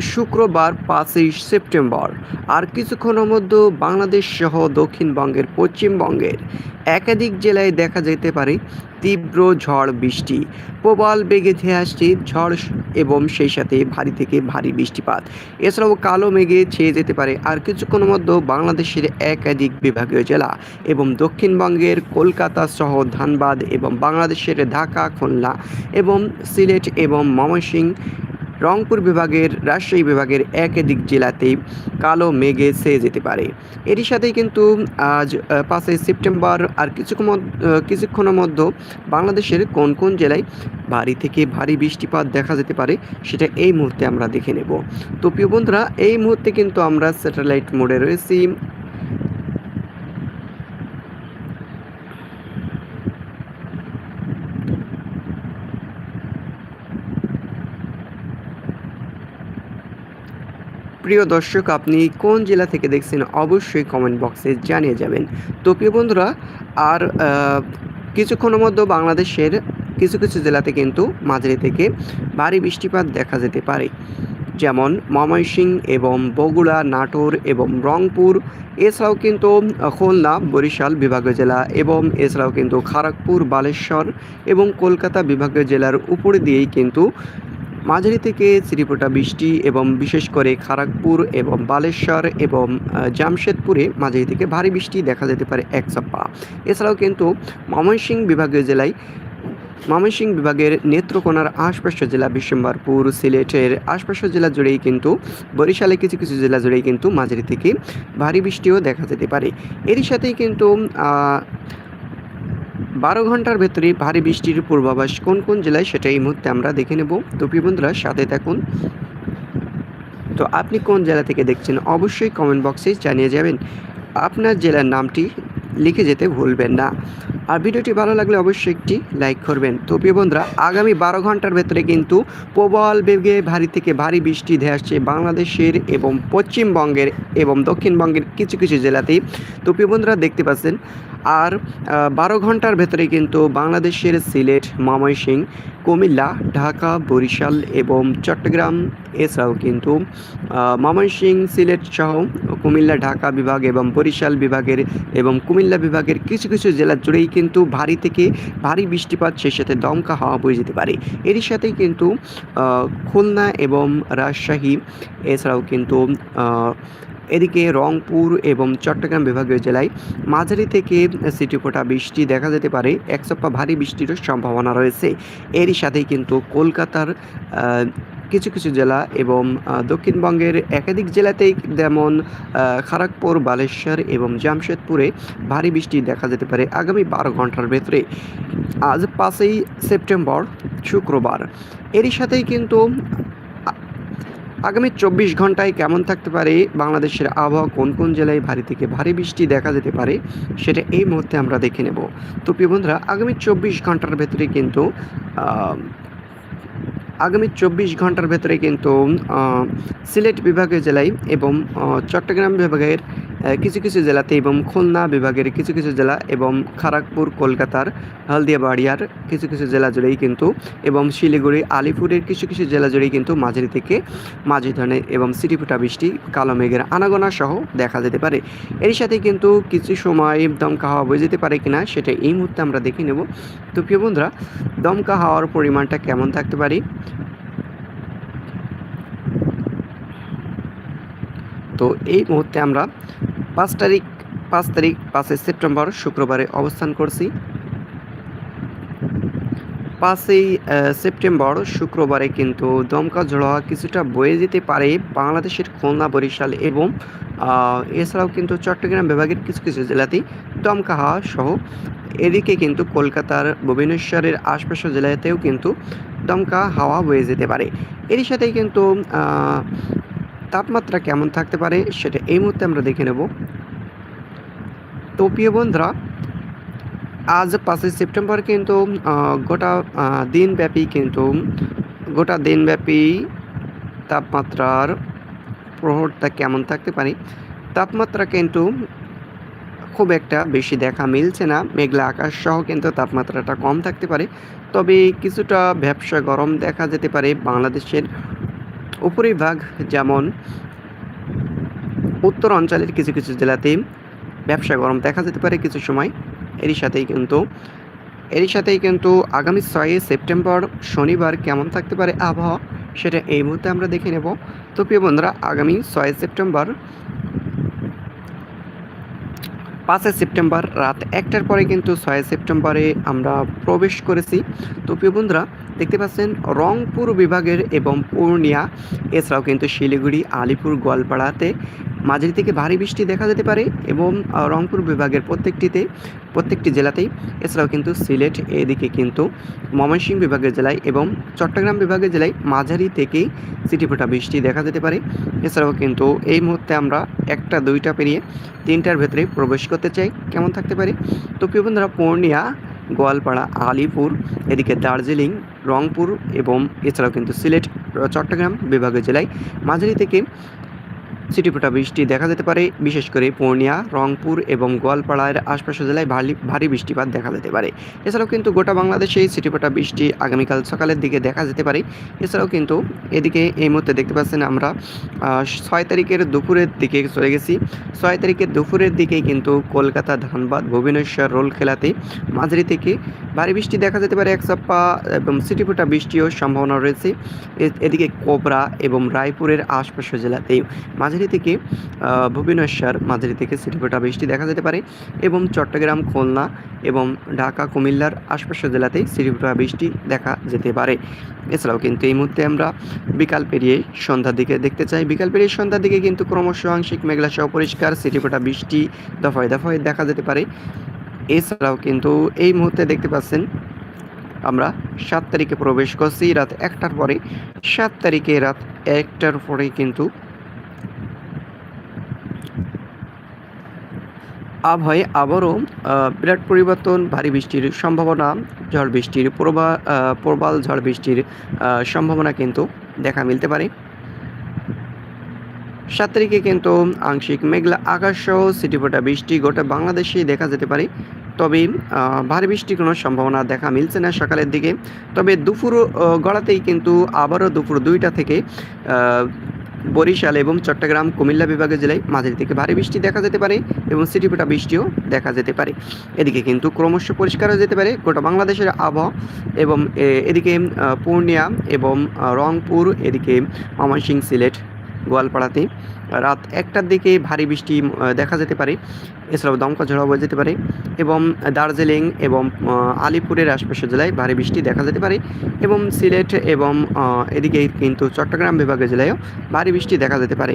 শুক্রবার পাঁচই সেপ্টেম্বর। আর কিছুক্ষণের মধ্যে বাংলাদেশ সহ দক্ষিণবঙ্গের পশ্চিমবঙ্গের একাধিক জেলায় দেখা যেতে পারে তীব্র ঝড় বৃষ্টি। প্রবল বেগে ধেয়ে আসছে ঝড় এবং সেই সাথে ভারী থেকে ভারী বৃষ্টিপাত। এছাড়াও কালো মেঘে ছেয়ে যেতে পারে আর কিছুক্ষণের মধ্যে বাংলাদেশের একাধিক বিভাগীয় জেলা এবং দক্ষিণবঙ্গের কলকাতা সহ ধানবাদ এবং বাংলাদেশের ঢাকা, খুলনা এবং সিলেট এবং ময়মনসিংহ রংপুর বিভাগের, রাজশাহী বিভাগের একাধিক জেলাতেই কালো মেঘে ছেয়ে যেতে পারে। এরই সাথেই কিন্তু আজ পাঁচই সেপ্টেম্বর আর কিছুক্ষণ কিছুক্ষণের মধ্যে বাংলাদেশের কোন কোন জেলায় ভারী থেকে ভারী বৃষ্টিপাত দেখা যেতে পারে সেটা এই মুহূর্তে আমরা দেখে নেব। তো প্রিয় বন্ধুরা, এই মুহূর্তে কিন্তু আমরা স্যাটেলাইট মোডে রয়েছি। প্রিয় দর্শক, আপনি কোন জেলা থেকে দেখছেন অবশ্যই কমেন্ট বক্সে জানিয়ে যাবেন। তো প্রিয় বন্ধুরা, আর কিছুক্ষণের মধ্যে বাংলাদেশের কিছু কিছু জেলাতে কিন্তু মাঝারি থেকে ভারী বৃষ্টিপাত দেখা যেতে পারে। যেমন ময়মনসিংহ এবং বগুড়া, নাটোর এবং রংপুর। এছাড়াও কিন্তু খুলনা, বরিশাল বিভাগীয় জেলা এবং এছাড়াও কিন্তু খড়গপুর বালেশ্বর এবং কলকাতা বিভাগীয় জেলার উপরে দিয়েই কিন্তু মাঝারি থেকে চিরিপোটা বৃষ্টি এবং বিশেষ করে খড়গপুর এবং বালেশ্বর এবং জামশেদপুরে মাঝারি থেকে ভারী বৃষ্টি দেখা যেতে পারে এক সপ্তাহ এছাড়াও কিন্তু ময়মনসিংহ বিভাগীয় জেলায়, ময়মনসিংহ বিভাগের নেত্রকোনার আশপাশের জেলা বিশ্বম্বরপুর, সিলেটের আশপাশের জেলা জুড়েই কিন্তু, বরিশালে কিছু কিছু জেলা জুড়েই কিন্তু মাঝারি থেকে ভারী বৃষ্টিও দেখা যেতে পারে। এরই সাথেই কিন্তু বারো ঘণ্টার ভেতরে ভারী বৃষ্টির পূর্বাভাস কোন কোন জেলায় সেটা এই মুহূর্তে আমরা দেখে নেব। তো বন্ধুরা, সাথে থাকুন। তো আপনি কোন জেলা থেকে দেখছেন অবশ্যই কমেন্ট বক্সে জানিয়ে যাবেন। আপনার জেলার নামটি লিখে যেতে ভুলবেন না। আর ভিডিওটি ভালো লাগলে অবশ্যই একটি লাইক করবেন। তো প্রিয় বন্ধুরা, আগামী বারো ঘণ্টার ভেতরে কিন্তু প্রবল বেগে ভারী থেকে ভারী বৃষ্টি ধেয়ে আসছে বাংলাদেশের এবং পশ্চিমবঙ্গের এবং দক্ষিণবঙ্গের কিছু কিছু জেলাতেই। তো প্রিয় বন্ধুরা, দেখতে পাচ্ছেন, আর বারো ঘণ্টার ভেতরে কিন্তু বাংলাদেশের সিলেট, ময়মনসিংহ, কুমিল্লা, ঢাকা, বরিশাল এবং চট্টগ্রাম, এছাড়াও কিন্তু ময়মনসিংহ, সিলেট সহ কুমিল্লা, ঢাকা বিভাগ এবং বরিশাল বিভাগের এবং কুমিল্লা বিভাগের কিছু কিছু জেলা জুড়েই কিন্তু ভারী থেকে ভারী বৃষ্টিপাত সেই সাথে দমকা হাওয়া বয়ে যেতে পারে। এরই সাথেই কিন্তু খুলনা এবং রাজশাহী, এছাড়াও কিন্তু এদিকে রংপুর এবং চট্টগ্রাম বিভাগীয় জেলায় মাঝারি থেকে সিটি ফোটা বৃষ্টি দেখা যেতে পারে। এক সপ্তাহ ভারী বৃষ্টিরও সম্ভাবনা রয়েছে। এরই সাথেই কিন্তু কলকাতার কিছু কিছু জেলা এবং দক্ষিণবঙ্গের একাধিক জেলাতেই যেমন খড়গপুর বালেশ্বর এবং জামশেদপুরে ভারী বৃষ্টি দেখা যেতে পারে আগামী বারো ঘণ্টার ভেতরে। আজ পাঁচই সেপ্টেম্বর, শুক্রবার। এরই সাথেই কিন্তু আগামী চব্বিশ ঘন্টায় কেমন থাকতে পারে, বাংলাদেশের আবহাওয়া কোন কোন জেলায় ভারী থেকে ভারী বৃষ্টি দেখা যেতে পারে, সেটা এই মুহূর্তে আমরা দেখে নেব। তো প্রিয় বন্ধুরা, আগামী চব্বিশ ঘণ্টার ভেতরে কিন্তু আগামী চব্বিশ ঘণ্টার ভেতরে কিন্তু সিলেট বিভাগীয় জেলায় এবং চট্টগ্রাম বিভাগের কিছু কিছু জেলাতে এবং খুলনা বিভাগের কিছু কিছু জেলা এবং খড়গপুর কলকাতার, হলদিয়াবাড়িয়ার কিছু কিছু জেলা জুড়েই কিন্তু এবং শিলিগুড়ি, আলিপুরের কিছু কিছু জেলা জুড়েই কিন্তু মাঝারি থেকে মাঝি ধরনের এবং সিটিফুটা বৃষ্টি, কালো মেঘের আনাগোনা সহ দেখা যেতে পারে। এর সাথে কিন্তু কিছু সময় দমকা হাওয়া বয়ে যেতে পারে কিনা সেটা এই মুহূর্তে আমরা দেখে নেব। তো প্রিয় বন্ধুরা, দমকা হাওয়ার পরিমাণটা কেমন থাকতে পারে? তো এই মুহূর্তে আমরা পাঁচ তারিখ পাঁচ তারিখ পাঁচই সেপ্টেম্বর শুক্রবারে অবস্থান করছি। পাঁচই সেপ্টেম্বর শুক্রবারে কিন্তু দমকা ঝড় কিছুটা বয়ে যেতে পারে বাংলাদেশের খুলনা, বরিশাল এবং এছাড়াও কিন্তু চট্টগ্রাম বিভাগের কিছু কিছু জেলাতেই দমকা হাওয়া সহ এদিকে কিন্তু কলকাতার ভুবনেশ্বরের আশপাশের জেলাতেও কিন্তু দমকা হাওয়া বয়ে যেতে পারে। এরই সাথেই কিন্তু তাপমাত্রা কেমন থাকতে পারে সেটা এই মুহূর্তে আমরা দেখে নেব। তো প্রিয় বন্ধুরা, আজ পাঁচই সেপ্টেম্বর কিন্তু গোটা দিনব্যাপী কিন্তু, গোটা দিনব্যাপী তাপমাত্রার প্রহরটা কেমন থাকতে পারে? তাপমাত্রা কিন্তু খুব একটা বেশি দেখা মিলছে না। মেঘলা আকাশ সহ কিন্তু তাপমাত্রাটা কম থাকতে পারে। তবে কিছুটা ব্যবসা গরম দেখা যেতে পারে। বাংলাদেশের উপরিভাগ যেমন উত্তর অঞ্চলের কিছু কিছু জেলাতে ব্যবসা গরম দেখা যেতে পারে কিছু সময়। এরই সাথেই কিন্তু, এরই সাথেই কিন্তু আগামী ছয়ই সেপ্টেম্বর শনিবার কেমন থাকতে পারে আবহাওয়া, সেটা এই মুহূর্তে আমরা দেখে নেব। তো প্রিয় বন্ধুরা, আগামী ছয় সেপ্টেম্বর পাঁচই সেপ্টেম্বর রাত একটার পরে কিন্তু ছয় সেপ্টেম্বরে আমরা প্রবেশ করেছি। তো প্রিয় বন্ধুরা, দেখতে পাচ্ছেন রংপুর বিভাগের এবং পূর্ণিয়া, এছাড়াও কিন্তু শিলিগুড়ি, আলিপুর, গোয়ালপাড়াতে মাঝারি থেকে ভারী বৃষ্টি দেখা যেতে পারে এবং রংপুর বিভাগের প্রত্যেকটিতে, প্রত্যেকটি জেলাতেই। এছাড়াও কিন্তু সিলেট এদিকে কিন্তু ময়মনসিংহ বিভাগের জেলায় এবং চট্টগ্রাম বিভাগের জেলায় মাঝারি থেকেই সিটিফোঁটা বৃষ্টি দেখা যেতে পারে। এছাড়াও কিন্তু এই মুহূর্তে আমরা একটা, দুইটা পেরিয়ে তিনটার ভেতরে প্রবেশ করতে চাই। কেমন থাকতে পারে? তো প্রিয় বন্ধুরা, পূর্ণিয়া, গোয়ালপাড়া, আলিপুর, এদিকে দার্জিলিং, রংপুর এবং এছাড়াও কিন্তু সিলেট, চট্টগ্রাম বিভাগের জেলায় মাঝারি থেকে ছিটেফোঁটা বৃষ্টি দেখা যেতে পারে, বিশেষ করে পূর্ণিয়া, রংপুর এবং গোয়ালপাড়ার আশপাশ জেলায় ভারী ভারী বৃষ্টিপাত দেখা যেতে পারে। এছাড়াও কিন্তু গোটা বাংলাদেশে ছিটেফোঁটা বৃষ্টি আগামীকাল সকালের দিকে দেখা যেতে পারে। এছাড়াও কিন্তু এদিকে এই মুহূর্তে দেখতে পাচ্ছেন আমরা ছয় তারিখের দুপুরের দিকে চলে গেছি। ছয় তারিখের দুপুরের দিকেই কিন্তু কলকাতা, ধানবাদ, ভুবনেশ্বর রোল খেলাতে মাঝারি থেকে ভারী বৃষ্টি দেখা যেতে পারে এক চাপ্পা এবং ছিটেফোঁটা বৃষ্টিও সম্ভাবনা রয়েছে। এদিকে কোবরা এবং রায়পুরের আশপাশের জেলাতেই মাঝারি থেকে ভুবনেশ্বর মাঝারি থেকে ছিটেফোঁটা বৃষ্টি দেখা যেতে পারে এবং চট্টগ্রাম, খুলনা এবং ঢাকা, কুমিল্লার আশপাশের জেলাতেই ছিটেফোঁটা বৃষ্টি দেখা যেতে পারে। এছাড়াও কিন্তু এই মুহূর্তে আমরা বিকাল পেরিয়ে সন্ধ্যার দিকে দেখতে চাই। বিকাল পেরিয়ে সন্ধ্যার দিকে কিন্তু ক্রমশ আংশিক মেঘলা সহ পরিষ্কার ছিটেফোঁটা বৃষ্টি দফায় দফায় দেখা যেতে পারে। এছাড়াও কিন্তু এই মুহূর্তে দেখতে পাচ্ছেন আমরা সাত তারিখে প্রবেশ করছি, রাত একটার পরে। সাত তারিখে রাত একটার পরে কিন্তু আবহাওয়ায় আবারও বিরাট পরিবর্তন, ভারী বৃষ্টির সম্ভাবনা, ঝড় বৃষ্টির প্রবা প্রবল ঝড় বৃষ্টির সম্ভাবনা কিন্তু দেখা মিলতে পারে। সাত তারিখে কিন্তু আংশিক মেঘলা আকাশ সহ বৃষ্টি গোটা বাংলাদেশেই দেখা যেতে পারে। তবে ভারী বৃষ্টির কোনো সম্ভাবনা দেখা মিলছে না সকালের দিকে। তবে দুপুর গড়াতেই কিন্তু আবারও দুপুর দুইটা থেকে বরিশাল এবং চট্টগ্রাম, কুমিল্লা বিভাগের জেলায় মাঝের দিকে ভারী বৃষ্টি দেখা যেতে পারে এবং সিটিফোটা বৃষ্টিও দেখা যেতে পারে। এদিকে কিন্তু ক্রমশ পরিষ্কার হয়ে যেতে পারে গোটা বাংলাদেশের আবহাওয়া এবং এদিকে পূর্ণিয়া এবং রংপুর, এদিকে ময়মনসিংহ, সিলেট, গোয়ালপাড়াতে রাত একটার দিকে ভারী বৃষ্টি দেখা যেতে পারে। এছাড়াও দমকা ঝড় হয়ে যেতে পারে এবং দার্জিলিং এবং আলিপুরের আশপাশের জেলায় ভারী বৃষ্টি দেখা যেতে পারে এবং সিলেট এবং এদিকে কিন্তু চট্টগ্রাম বিভাগের জেলায়ও ভারী বৃষ্টি দেখা যেতে পারে।